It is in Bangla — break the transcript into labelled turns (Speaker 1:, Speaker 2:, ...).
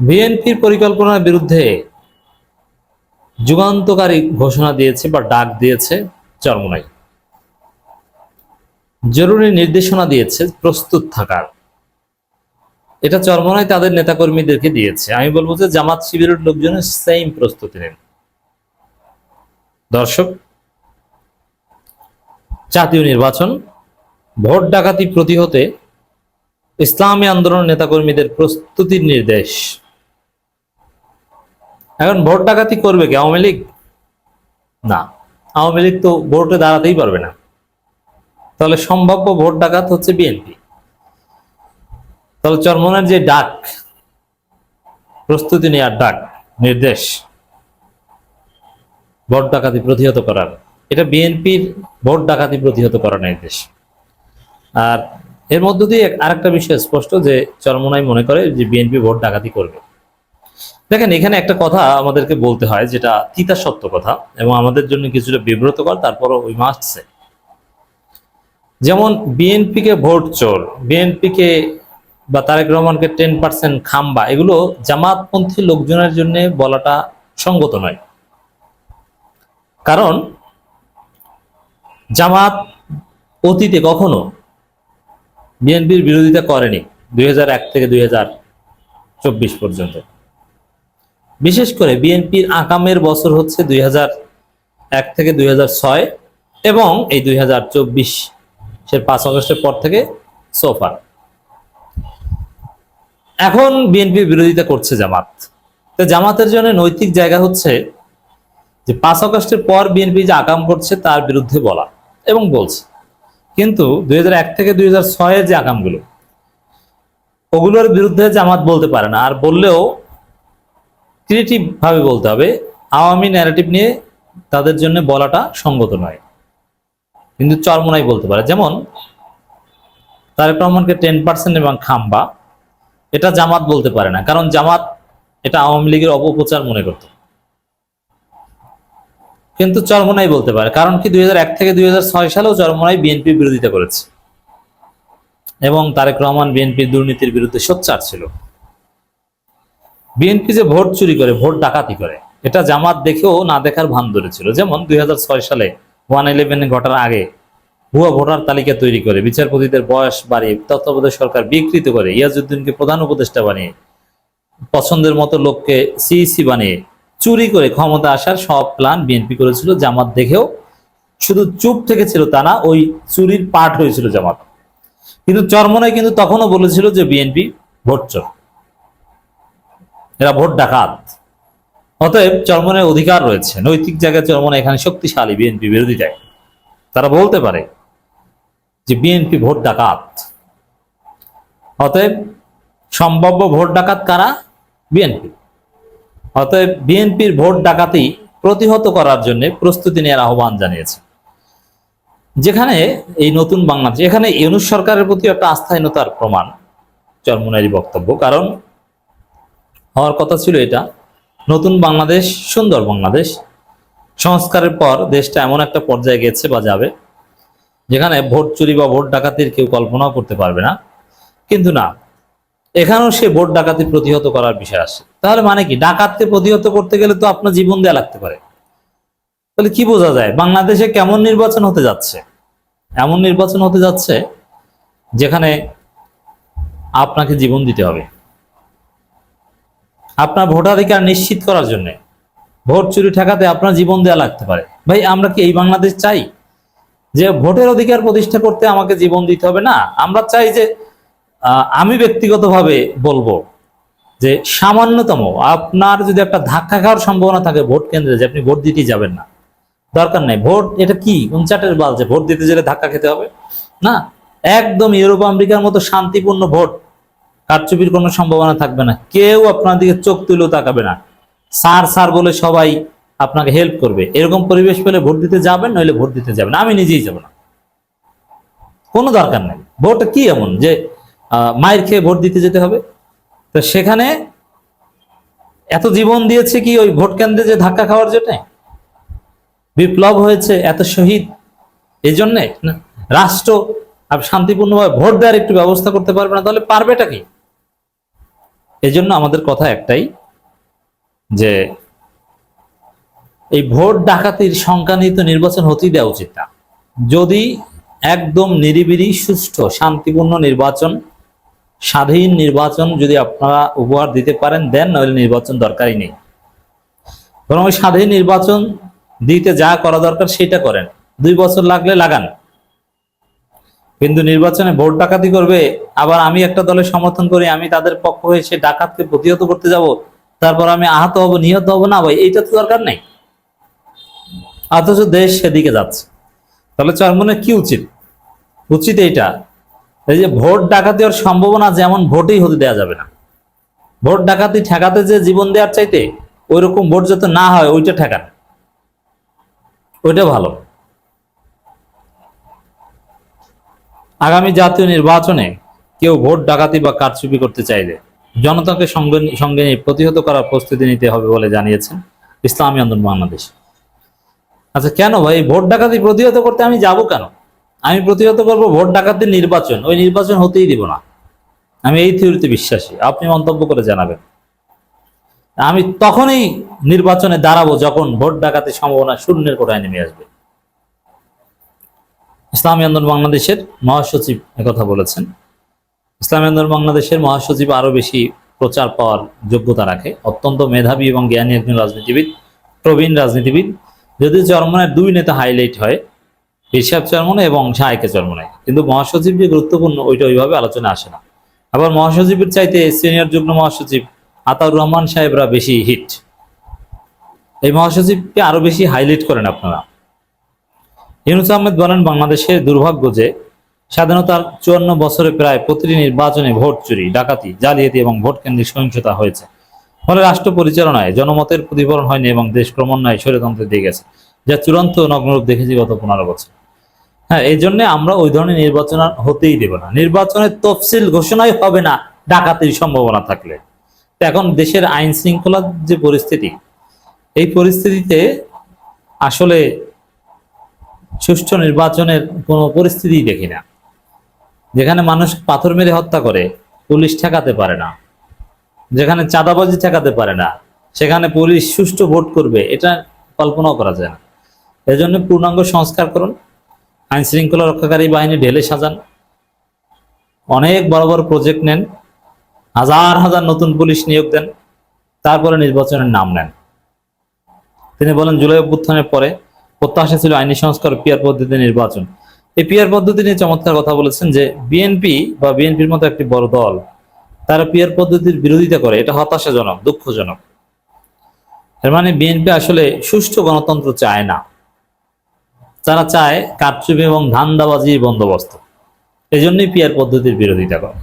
Speaker 1: বিএনপির পরিকল্পনার বিরুদ্ধে যুগান্তকারী ঘোষণা দিয়েছে বা ডাক দিয়েছে চরমনাই। জরুরি নির্দেশনা দিয়েছে প্রস্তুত থাকার। এটা চরমনাই তাদের নেতাকর্মীদেরকে দিয়েছে। আমি বলব যে জামাত শিবিরের লোকজনের সেম প্রস্তুতি নেন। দর্শক, জাতীয় নির্বাচন, ভোট ডাকাতি প্রতিহতে ইসলামী আন্দোলন নেতাকর্মীদের প্রস্তুতির নির্দেশ। এখন ভোট ডাকাতি করবে কি আওয়ামী লীগ? না। আওয়ামী লীগ তো ভোটে দাঁড়াতেই পারবে না। তাহলে সম্ভাব্য ভোট ডাকাত হচ্ছে বিএনপি। তাহলে চরমনের যে ডাক, প্রস্তুতি নেওয়ার ডাক, নির্দেশ, ভোট ডাকাতি প্রতিহত করার, এটা বিএনপির ভোট ডাকাতি প্রতিহত করার নির্দেশ। আর এর মধ্য দিয়ে আরেকটা বিষয় স্পষ্ট যে চরমনাই মনে করে যে বিএনপি ভোট ডাকাতি করবে। দেখেন, এখানে একটা কথা আমাদেরকে বলতে হয়, যেটা তিতা সত্য কথা, এবং আমাদের জন্য কিছুটা বিব্রতকর, তারপরও ওই মাসছে যেমন, বিএনপিকে ভোট চোর, বিএনপিকে বা তারেক রহমানকে টেন পার্সেন্ট খাম্বা, এগুলো জামাতপন্থী লোকজনের জন্য বলাটা সঙ্গত নয়। কারণ, জামাত অতীতে কখনো বিএনপির বিরোধিতা করেনি, দুই হাজার এক থেকে দুই হাজার চব্বিশ পর্যন্ত। বিশেষ করে বিএনপির আকামের বছর হচ্ছে দুই এক থেকে দুই হাজার ছয় এবং এই দুই হাজার সে পাঁচ আগস্টের পর থেকে সোফার এখন বিএনপি বিরোধিতা করছে জামাত। তো জামাতের জন্য নৈতিক জায়গা হচ্ছে যে পাঁচ আগস্টের পর বিএনপি যে আকাম করছে তার বিরুদ্ধে বলা এবং বলছে। কিন্তু দুই হাজার এক থেকে দুই যে আকামগুলো ওগুলোর বিরুদ্ধে জামাত বলতে পারে না। আর বললেও ক্রিয়েটিভ ভাবে বলতে হবে, আওয়ামী ন্যারেটিভ নিয়ে তাদের জন্য বলাটা সঙ্গত নয়। কিন্তু চরমনাই বলতে পারে। যেমন, তারেক রহমানকে টেন পার্সেন্ট এবং খাম্বা, এটা জামাত বলতে পারে না। কারণ জামাত এটা আওয়ামী লীগের অপপ্রচার মনে করত। কিন্তু চরমনাই বলতে পারে। কারণ কি, দুই হাজার এক থেকে দুই সালেও চরমনাই বিএনপি বিরোধিতা করেছে। এবং তারেক রহমান বিএনপির দুর্নীতির বিরুদ্ধে সোচ্চার ছিল। বিএনপি যে ভোট চুরি করে, ভোট ডাকাতি করে, এটা জামাত দেখেও না দেখার ভান ধরেছিল। যেমন দুই হাজার ছয় সালে ওয়ান ইলেভেন ঘটার আগে ভুয়া ভোটার তালিকা তৈরি করে, বিচারপতিদের বয়স বাড়িয়ে তত্ত্বাবধায়ক সরকার বিকৃত করে ইয়াজউদ্দিনকে প্রধান উপদেষ্টা বানিয়ে, পছন্দের মতো লোককে সিইসি বানিয়ে চুরি করে ক্ষমতা আসার সব প্ল্যান বিএনপি করেছিল। জামাত দেখেও শুধু চুপ থেকে ছিল তা না, ওই চুরির পাঠ হয়েছিল জামাত। কিন্তু চরমনায় কিন্তু তখনও বলেছিল যে বিএনপি ভোট চোর। এরা ভোট ডাকাত। অতএব চরমনের অধিকার রয়েছে। নৈতিক জায়গায় চরমনে এখানে শক্তিশালী বিএনপি বিরোধিতায় তারা বলতে পারে যে বিএনপি ভোট ডাকাত। অতএব সম্ভাব্য ভোট ডাকাত কারা? বিএনপি। অতএব বিএনপির ভোট ডাকাতি প্রতিহত করার জন্য প্রস্তুতি নেওয়ার আহ্বান জানিয়েছে। যেখানে এই নতুন বাংলাদেশ এখানে ইউনুস সরকারের প্রতি একটা আস্থাহীনতার প্রমাণ চরমনারি বক্তব্য। কারণ হওয়ার কথা ছিল এটা। নতুন বাংলাদেশ, সুন্দর বাংলাদেশ। সংস্কারের পর দেশটা এমন একটা পর্যায়ে গেছে বা যাবে, যেখানে ভোট চুরি বা ভোট ডাকাতির কেউ কল্পনাও করতে পারবে না। কিন্তু না, এখানেও সে ভোট ডাকাতি প্রতিহত করার বিষয় আসে তাহলে মানে কি? ডাকাতকে প্রতিহত করতে গেলে তো আপনার জীবন দেয়া লাগতে পারে। তাহলে কি বোঝা যায়? বাংলাদেশে কেমন নির্বাচন হতে যাচ্ছে? এমন নির্বাচন হতে যাচ্ছে, যেখানে আপনাকে জীবন দিতে হবে। আপনার ভোটাধিকার নিশ্চিত করার জন্য। ভোট চুরি ঠেকাতে আপনার জীবন দেওয়া লাগতে পারে। ভাই, আমরা কি এই বাংলাদেশ চাই? যে ভোটের অধিকার প্রতিষ্ঠা করতে আমাকে জীবন দিতে হবে? না, আমরা চাই যে আমি ব্যক্তিগতভাবে বলব যে সামান্যতম আপনার যদি একটা ধাক্কা খাওয়ার সম্ভাবনা থাকে ভোট কেন্দ্রে, যে আপনি ভোট দিতেই যাবেন না। দরকার নেই। ভোট, এটা কি? উনচাটের বাল যে ভোট দিতে গেলে ধাক্কা খেতে হবে। না, একদম ইউরোপ, আমেরিকার মতো শান্তিপূর্ণ ভোট কারচুপির কোনো সম্ভাবনা থাকবে না। কেউ আপনার দিকে চোখ তুলেও তাকাবে না। স্যার সার বলে সবাই আপনাকে হেল্প করবে। এরকম পরিবেশ পেলে ভোট দিতে যাবেন, নইলে ভোট দিতে যাবেন। আমি নিজেই যাব না। কোনো দরকার নেই। ভোট কি এমন যে মায়ের খেয়ে ভোট দিতে যেতে হবে? তো সেখানে এত জীবন দিয়েছে কি ওই ভোট কেন্দ্রে যে ধাক্কা খাওয়ার জন্য? বিপ্লব হয়েছে এত শহীদ। এই জন্যে রাষ্ট্র শান্তিপূর্ণভাবে ভোট দেওয়ার একটু ব্যবস্থা করতে পারবে না, তাহলে পারবেটা কি? এজন্য আমাদের কথা একটাই যে এই ভোট ডাকাতির সংখ্যানিত নির্বাচন হতেই দেওয়া উচিত না। যদি একদম নিরিবিলি, সুষ্ঠু, শান্তিপূর্ণ নির্বাচন, স্বাধীন নির্বাচন যদি আপনারা উপহার দিতে পারেন, দেন নইলে নির্বাচন দরকারই নেই। বরং স্বাধীন নির্বাচন দিতে যা করা দরকার সেটা করেন। দুই বছর লাগলে লাগান। কিন্তু নির্বাচনে ভোট ডাকাতি করবে, আবার আমি একটা দলের সমর্থন করি, আমি তাদের পক্ষ হয়ে সে ডাকাতকে প্রতিহত করতে যাব, তারপর আমি আহত হব, নিহত হব না, ভাই, এইটা তো দরকার নেই। অথচ দেশ সেদিকে যাচ্ছে। তাহলে চরমনের কি উচিত? উচিত এইটা, এই যে ভোট ডাকাতি হওয়ার সম্ভাবনা যেমন ভোটেই হতে দেওয়া যাবে না। ভোট ডাকাতি ঠেকাতে যে জীবন দেওয়ার চাইতে ওইরকম ভোট যাতে না হয়, ওইটা ঠেকান। ওইটা ভালো। আগামী জাতীয় নির্বাচনে কেউ ভোট, ডাকাতি বা কারচুপি করতে চাইলে জনতাকে সঙ্গে সঙ্গে নিয়ে প্রতিহত করার প্রস্তুতি নিতে হবে বলে জানিয়েছেন ইসলামী আন্দোলন বাংলাদেশ। আচ্ছা কেন ভাই? ভোট, ডাকাতি প্রতিহত করতে আমি যাব কেন? আমি প্রতিহত করব ভোট ডাকাতির নির্বাচন। ওই নির্বাচন হতেই দিব না। আমি এই থিওরিতে বিশ্বাসী। আপনি মন্তব্য করে জানাবেন। আমি তখনই নির্বাচনে দাঁড়াবো যখন ভোট ডাকাতির সম্ভাবনা শূন্যের কোটায় নেমে আসবে। ইসলামী আন্দোলন বাংলাদেশের মহাসচিব একথা বলেছেন। ইসলামী আন্দোলন বাংলাদেশের মহাসচিব আরও বেশি প্রচার পাওয়ার যোগ্যতা রাখে। অত্যন্ত মেধাবী এবং জ্ঞানী একজন রাজনীতিবিদ, প্রবীণ রাজনীতিবিদ। যদিও চরমনের দুই নেতা হাইলাইট হয় হিসাব চরমনে এবং শাহেকে চরমনে কিন্তু মহাসচিব যে গুরুত্বপূর্ণ, ওইটা ওইভাবে আলোচনা আসে না। আবার মহাসচিবের চাইতে সিনিয়র যুগ্ম মহাসচিব আতাউর রহমান সাহেবরা বেশি হিট এই মহাসচিবকে আরও বেশি হাইলাইট করেন আপনারা। ইউনুস আহমেদ বলেন, বাংলাদেশের দুর্ভাগ্য যে স্বাধীনতার চুয়ান্ন বছরে প্রায় প্রতিটি নির্বাচনে ভোট চুরি, ডাকাতি, জালিয়াতি এবং ভোট কেন্দ্রিক সহিংসতা হয়েছে। ফলে রাষ্ট্র পরিচালনায় জনমতের প্রতিফলন হয়নি এবং দেশ ক্রমান্বয়ে স্বৈরতন্ত্রের দিয়ে গেছে, যা চূড়ান্ত নগ্নরূপ দেখেছি গত পনেরো বছর। হ্যাঁ এই জন্য আমরা ওই ধরনের নির্বাচন হতেই দেব না। নির্বাচনের তফসিল ঘোষণাই হবে না, ডাকাতির সম্ভাবনা থাকলে। এখন দেশের আইন শৃঙ্খলার যে পরিস্থিতি, এই পরিস্থিতিতে আসলে সুষ্ঠু নির্বাচনের কোনো পরিস্থিতি দেখি না। যেখানে মানুষ পাথর মেরে হত্যা করে, পুলিশ ঠেকাতে পারে না। যেখানে চাঁদাবাজি ঠেকাতে পারে না, সেখানে পুলিশ সুষ্ঠু ভোট করবে, এটা কল্পনাও করা যায় না। এজন্য পূর্ণাঙ্গ সংস্কার করুন, আইন শৃঙ্খলা রক্ষাকারী বাহিনী ঢেলে সাজান। অনেক বড় বড় প্রজেক্ট নেন, হাজার হাজার নতুন পুলিশ নিয়োগ দেন, তারপরে নির্বাচনের নাম নেন। তিনি বলেন, জুলাই অভ্যুত্থানের পরে প্রত্যাশা ছিল আইনি সংস্কার পিয়ার পদ্ধতি নির্বাচন। এই পিয়ার পদ্ধতি নিয়ে চমৎকার কথা বলেছেন যে বিএনপি বা বিএনপির মতো একটি বড় দল, তারা পিয়ার পদ্ধতির বিরোধিতা করে। এটা হতাশাজনক, দুঃখজনক। এর মানে বিএনপি আসলে সুষ্ঠু গণতন্ত্র চায় না। তারা চায় কারচুপি এবং ধান্দাবাজির বন্দোবস্ত। এজন্যই পিয়ার পদ্ধতির বিরোধিতা করে।